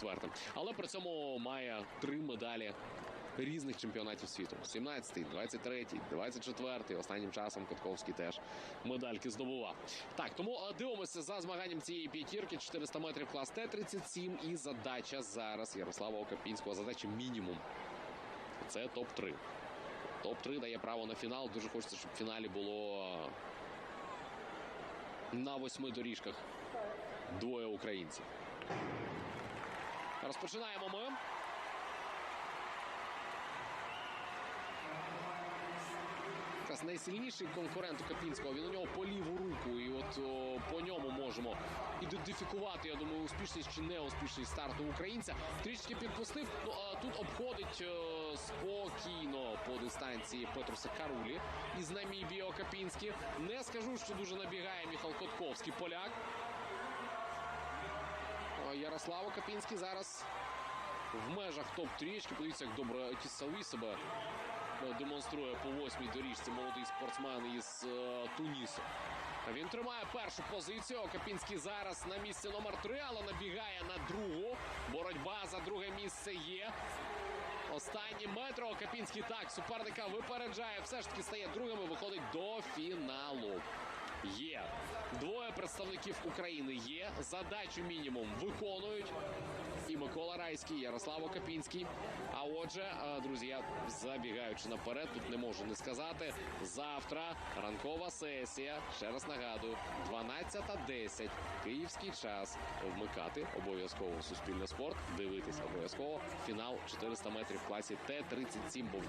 четвертим. Але при цьому має три медалі різних чемпіонатів світу: 17-й, 23-й, 24-й. Останнім часом Котковський теж медальки здобував. Так, тому е, дивимося за змаганням цієї п'ятірки. 400 метрів клас Т-37. І задача зараз Ярослава Окапінського. Задача мінімум. Це топ-3. Топ-3 дає право на фінал. Дуже хочеться, щоб в фіналі було на восьми доріжках двоє українців. Розпочинаємо ми. Якраз найсильніший конкурент у Капінського. Він у нього по ліву руку. І от о, по ньому можемо ідентифікувати, я думаю, успішність чи неуспішність старту українця. Трішки підпустив. Ну а тут обходить е, спокійно по дистанції Петруса Карулі із Намібії Окапінський. Не скажу, що дуже набігає Міхал Котковський поляк. О, Ярослав Окапінський зараз в межах топ-трічки. Подивіться, як добре Кісауі себе е, демонструє по восьмій доріжці молодий спортсмен із е, Тунісу. Він тримає першу позицію. Окапінський зараз на місці номер три, але набігає на другу. Боротьба за друге місце є. Останні метри Окапінський так суперника випереджає. Все ж таки стає другим і виходить до фіналу. Представників України. Є задачу мінімум виконують. І Микола Райський, і Ярослав Окапінський. А отже, е, друзі, я забігаючи наперед, тут не можу не сказати. Завтра ранкова сесія. Ще раз нагадую, 12.10. Київський час. Вмикати обов'язково суспільне спорт. Дивитися обов'язково фінал 400 метрів в класі Т-37, бо в ньому